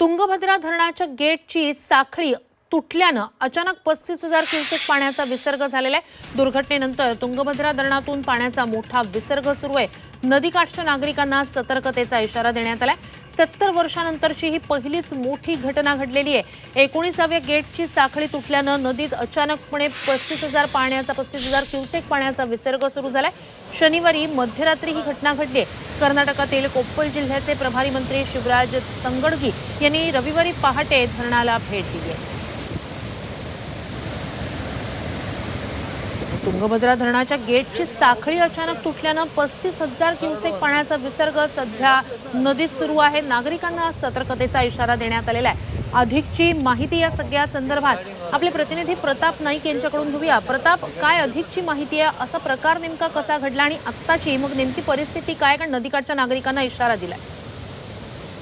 तुंगभद्रा धरणाच्या गेटची साखळी तुटल्यानं अचानक पस्तीस हजार क्युसेक पाण्याचा विसर्ग झालेला आहे. दुर्घटनेनंतर तुंगभद्रा धरणातून पाण्याचा मोठा विसर्ग सुरू आहे. नदीकाठच्या नागरिकांना सतर्कतेचा इशारा देण्यात आलाय. सत्तर वर्षानंतरची ही पहिलीच मोठी घटना घडलेली आहे. एकोणीसाव्या गेटची साखळी तुटल्यानं नदीत अचानकपणे पस्तीस हजार पाण्याचा पस्तीस हजार क्युसेक पाण्याचा विसर्ग सुरू झालाय. शनिवारी मध्यरात्री ही घटना घडली आहे. कर्नाटकातील कोप्पल जिल्ह्याचे प्रभारी मंत्री शिवराज संगडगी यांनी रविवारी पहाटे धरणाला भेट दिली आहे. तुंगभद्रा धरणाच्या गेटची साखळी अचानक तुटल्यानं पस्तीस हजार क्युसेक पाण्याचा विसर्ग सध्या नदीत सुरू आहे. नागरिकांना सतर्कतेचा इशारा देण्यात आलेला आहे. अधिकची माहिती या सगळ्या संदर्भात आपले प्रतिनिधी प्रताप नाईक यांच्याकडून घेऊया. प्रताप काय अधिकची माहिती आहे? असा प्रकार नेमका कसा घडला आणि आत्ताची मग नेमकी परिस्थिती काय? कारण नदीकाठच्या नागरिकांना इशारा दिलाय.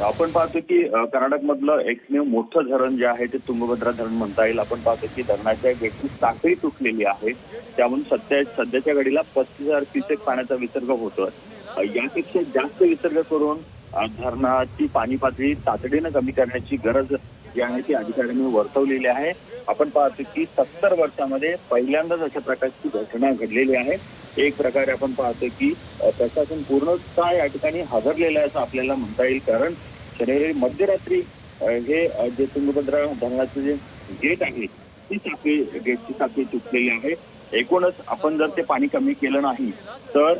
आपण पाहतो की कर्नाटकमधलं एकमेव मोठं धरण जे आहे ते तुंगभद्रा धरण म्हणता येईल. आपण पाहतो की धरणाच्या गेटची साखळी तुटलेली आहे. त्यामुळे सध्या सध्याच्या घडीला पस्तीस हजार क्युसेक पाण्याचा विसर्ग होतोय. यापेक्षा जास्त विसर्ग करून धरणाची पाणी पातळी तातडीनं कमी करण्याची गरज जी आहे ती अधिकाऱ्यांनी वर्तवलेली आहे. आपण पाहतो की सत्तर वर्षामध्ये पहिल्यांदाच अशा प्रकारची घटना घडलेली आहे. एक प्रकारे आपण पाहतो की प्रशासन पूर्णतः या ठिकाणी हादरलेलं आहे असं आपल्याला म्हणता येईल. कारण शनिवारी मध्यरात्री हे जे तुंगभद्रा धरणाचं जे गेट आहे ती साखळी गेटची साखळी तुटलेली आहे. एकूणच आपण जर ते पाणी कमी केलं नाही तर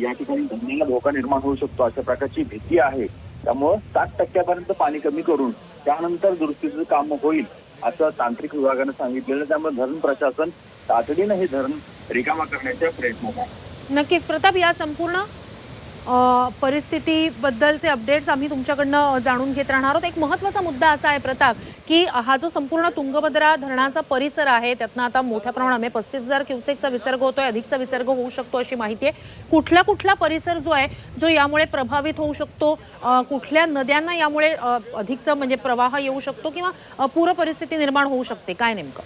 या ठिकाणी धरणाला धोका निर्माण होऊ शकतो अशा प्रकारची भीती आहे. त्यामुळं सात टक्क्यापर्यंत पाणी कमी करून त्यानंतर दुरुस्तीचं काम होईल असं तांत्रिक विभागानं सांगितलेलं त्यामुळे धरण प्रशासन तातडीनं हे धरण रिकामा करण्याच्या प्रयत्नात आहे. नक्कीच. प्रताप या संपूर्ण परिस्थितीबद्दलचे अपडेट्स आम्ही तुमच्याकडनं जाणून घेत राहणार आहोत. एक महत्त्वाचा मुद्दा असा आहे प्रताप की हा जो संपूर्ण तुंगभद्रा धरणाचा परिसर आहे त्यातनं आता मोठ्या प्रमाणात पस्तीस हजार क्युसेकचा विसर्ग होतोय अधिकचा विसर्ग होऊ शकतो अशी माहिती आहे. कुठला कुठला परिसर जो आहे जो यामुळे प्रभावित होऊ शकतो? कुठल्या नद्यांना यामुळे अधिकचा म्हणजे प्रवाह येऊ शकतो किंवा पूर परिस्थिती निर्माण होऊ शकते? काय नेमकं?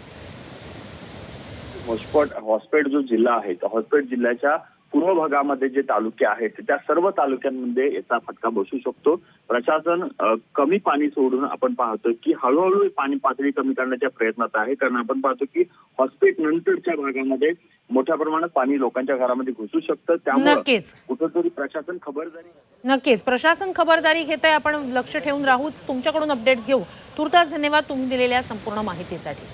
हॉस्पॉट हॉस्पेट जो जिल्हा आहे हॉस्पेट जिल्ह्याच्या पूर्व भागामध्ये जे तालुके आहेत त्या सर्व तालुक्यांमध्ये याचा फटका बसू शकतो. प्रशासन कमी पाणी सोडून आपण पाहतो की हळूहळू पाणी पातळी कमी करण्याच्या प्रयत्नात आहे. कारण आपण पाहतो की हॉस्पेट नंतरच्या भागामध्ये मोठ्या प्रमाणात पाणी लोकांच्या घरामध्ये घुसू शकतं. त्यामुळे नक्कीच. कुठंतरी प्रशासन खबरदारी नक्कीच. प्रशासन खबरदारी घेत आहे आपण लक्ष ठेवून राहूच तुमच्याकडून अपडेट्स घेऊ. तुर्तास धन्यवाद तुम्ही दिलेल्या संपूर्ण माहितीसाठी.